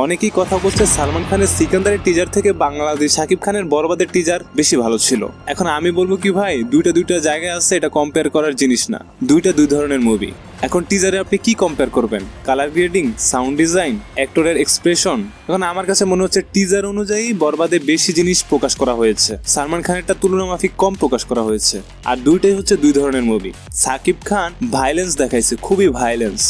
অনেকেই কথা বলছে সালমান খানের সিকান্দারের টিজার থেকে বাংলাদেশ শাকিব খানের বরবাদের টিজার বেশি ভালো ছিল। এখন আমি বলব কি ভাই, দুইটা দুইটা জায়গায় আছে, এটা কম্পেয়ার করার জিনিস না। দুইটা দুই ধরনের মুভি এখন টিজারে আপনি কি কম্পেয়ার করবেন? কালার গ্রেডিং সাউন্ড ডিজাইন অ্যাক্টরের এক্সপ্রেশন এখন আমার কাছে মনে হচ্ছে টিজার অনুযায়ী বরবাদে বেশি জিনিস প্রকাশ করা হয়েছে। সালমান খানেরটা তুলনা মাফিক কম প্রকাশ করা হয়েছে। আর দুইটাই হচ্ছে দুই ধরনের মুভি সাকিব খান ভাইলেন্স দেখাইছে, খুবই ভাইলেন্স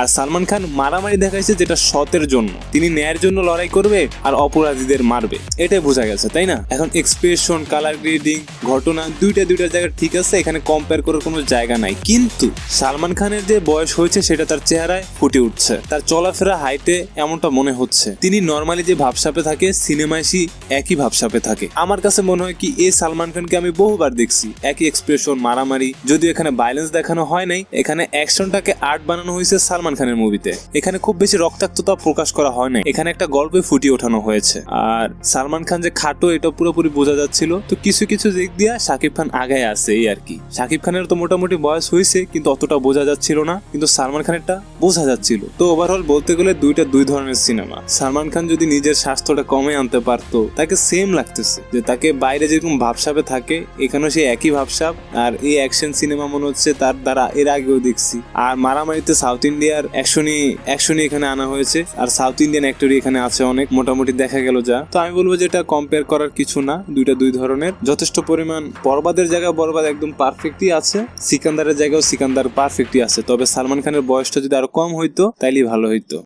আর সালমান খান মারামারি দেখাইছে যেটা সতের জন্য। তিনি ন্যায়ের জন্য লড়াই করবে আর অপরাধীদের মারবে। এটাই বোঝা গেছে, তাই না? এখন এক্সপ্রেশন কালার গ্রেডিং ঘটনা দুইটা দুইটা জায়গা ঠিক আছে, এখানে কম্পেয়ার করার কোনো জায়গা নাই। কিন্তু সালমান খানের যে বয়স হয়েছে, সেটা তার চেহারায় ফুটে উঠছে। তার চলাফেরা হাইটে এমনটা মনে হচ্ছে। তিনি নর্মালি যে ভাবসাপে থাকে সিনেমায় সি একই ভাবসাপে থাকে। আমার কাছে মনে হয় কি, এ সালমান খানকে আমি বহুবার দেখছি। একই এক্সপ্রেশন মারামারি। যদিও এখানে ভাইলেন্স দেখানো হয় নাই, এখানে অ্যাকশনটাকে আর্ট বানানো হয়েছে সালমান খানের মুভিতে। এখানে খুব বেশি রক্তাক্ততা প্রকাশ করা হয় না এখানে একটা গল্পে ফুটিয়ে ওঠানো হয়েছে। আর সালমান খান যে খাটো, এটা পুরোপুরি বোঝা যাচ্ছিল। তো কিছু কিছু দিক দিয়া শাকিব খান আগায় আছে এই আর কি। শাকিব খানের তো মোটামুটি বয়স হয়েছে, কিন্তু অতটা বোঝা যাচ্ছিল না। কিন্তু সালমান খানেরটা বোঝা যাচ্ছিল। তো ওভারঅল বলতে গেলে দুইটা দুই ধরনের সিনেমা। সালমান খান যদি নিজের স্বাস্থ্যটা কমে আনতে পারতো, তাকে সেম লাগতেছে। যে তাকে বাইরে যেরকম ভাবসাবে থাকে, এখানেও সেই একই ভাবসাব। আর এই অ্যাকশন সিনেমা মনে হচ্ছে তার দ্বারা এর আগেও দেখছি। আর মারামারিতে সাউথ ইন্ডিয়ার অ্যাকশনই অ্যাকশনই এখানে আনা হয়েছে। আর সাউথ ইন্ডিয়ান অ্যাক্টরই এখানে আছে অনেক, মোটামুটি দেখা গেল যা। তো আমি বলব যে এটা কম্পেয়ার করার কিছু না, দুইটা দুই ধরনের। যথেষ্ট পরিমাণ বরবাদের জায়গায় বরবাদ একদম পারফেক্টই আছে। সিকান্দারের জায়গাও সিকান্দার পারফেক্টই আছে। তবে সালমান খানের বয়সটা যদি আরও কম হইতো, তাইলেই ভালো হইতো।